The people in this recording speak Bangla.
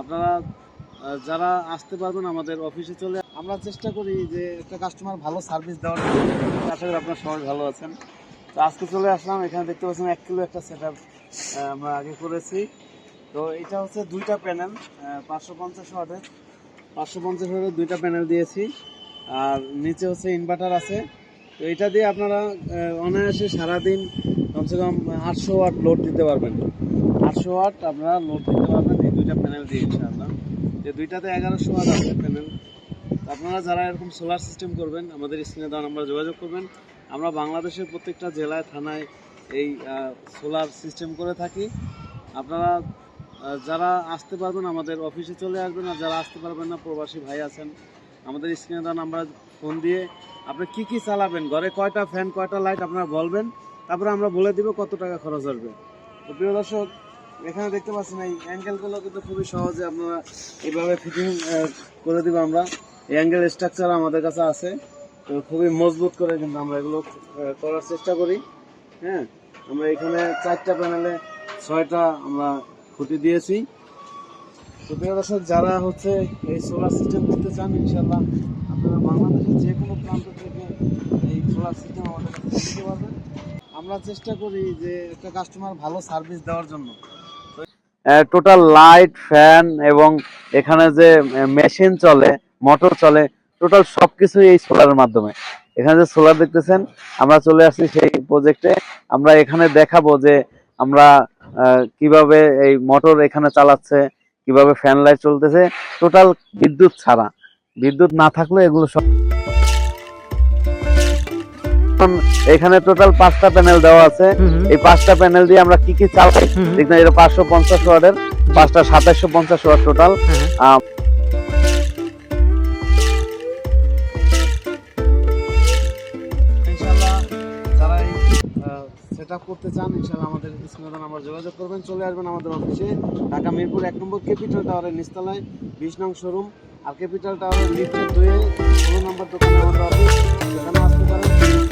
আপনারা যারা আসতে পারবেন আমাদের অফিসে চলে, আমরা চেষ্টা করি যে একটা কাস্টমার ভালো সার্ভিস দেওয়ার। আশা করি আপনার সবাই ভালো আছেন। তো আজকে চলে আসলাম, এখানে দেখতে পাচ্ছেন এক কিলো একটা সেট আমরা আগে করেছি। তো এটা হচ্ছে দুইটা প্যানেল পাঁচশো পঞ্চাশ ওয়াটের। পাঁচশো পঞ্চাশ ওয়াটের দুইটা প্যানেল দিয়েছি। আর নিচে হচ্ছে ইনভার্টার আছে। তো এটা দিয়ে আপনারা অনায়াসে সারাদিন কমসে কম আটশো ওয়াট লোড দিতে পারবেন। আটশো ওয়াট আপনারা লোড দিতে পারবেন এই দুইটা প্যানেল দিয়ে ইনশাআল্লাহ। যে দুইটাতে এগারোশো ওয়াট আছে প্যানেল আপনারা যারা এরকম সোলার সিস্টেম করবেন, আমাদের স্ক্রিনে দেওয়া নাম্বার যোগাযোগ করবেন। আমরা বাংলাদেশের প্রত্যেকটা জেলায়, থানায় এই সোলার সিস্টেম করে থাকি। আপনারা যারা আসতে পারবেন আমাদের অফিসে চলে আসবেন, আর যারা আসতে পারবেন না, প্রবাসী ভাই আছেন আমাদের স্ক্রিনে দেওয়া নাম্বার ফোন দিয়ে আপনি কি কি চালাবেন? ঘরে কয়টা ফ্যান কয়টা লাইট আপনারা বলবেন, তারপরে আমরা বলে দিব কত টাকা খরচ হবে। তো প্রিয় দর্শক, এখানে দেখতে পাচ্ছেন এই অ্যাঙ্গেলগুলো কিন্তু খুবই সহজে আপনারা এইভাবে ফিটিং করে দিব আমরা। এই অ্যাঙ্গেল স্ট্রাকচার আমাদের কাছে আছে। তো খুবই মজবুত করে কিন্তু আমরা এগুলো করার চেষ্টা করি। হ্যাঁ আমরা এখানে চারটা প্যানেলে ছয়টা আমরা খুঁটি দিয়েছি। তো যারা হচ্ছে এই সোলার সিস্টেম করতে চান ইনশাল্লাহ আপনারা বাংলাদেশের যে কোনো প্রান্ত থেকে এই সোলার সিস্টেম আমাদের কাছে পারবেন। আমরা চেষ্টা করি যে একটা কাস্টমার ভালো সার্ভিস দেওয়ার জন্য। টোটাল লাইট ফ্যান এবং এখানে যে মেশিন চলে মোটর চলে টোটাল সবকিছু এই সোলারের মাধ্যমে। এখানে যে সোলার দেখতেছেন, আমরা চলে আসছি সেই প্রজেক্টে আমরা এখানে দেখাবো যে আমরা কীভাবে এই মোটর এখানে চালাচ্ছে কীভাবে ফ্যান লাইট চলতেছে টোটাল বিদ্যুৎ ছাড়া। বিদ্যুৎ না থাকলে এগুলো সব এখানে টোটাল পাঁচটা প্যানেল দেওয়া আছে। এই পাঁচটা প্যানেল দিয়ে আমরা কি কি চালাই দেখুন এটা পাঁচশো পঞ্চাশ ওয়ার্ডের পাঁচটা সাতাশশো পঞ্চাশ ওয়ার্ড টোটাল সেট করতে চান ইনশাল্লাহ আমাদের স্ক্রিনে নাম্বার যোগাযোগ করবেন। চলে আসবেন আমাদের অফিসে, ঢাকা মিরপুর এক নম্বর ক্যাপিটাল টাওয়ারের নিচতলায়, বিশ নং শোরুম। আর ক্যাপিটাল টাওয়ারের লিফটের দুয়ে ষোলো নম্বর দোকানে আমাদের অফিস। সেখানে আসতে পারেন।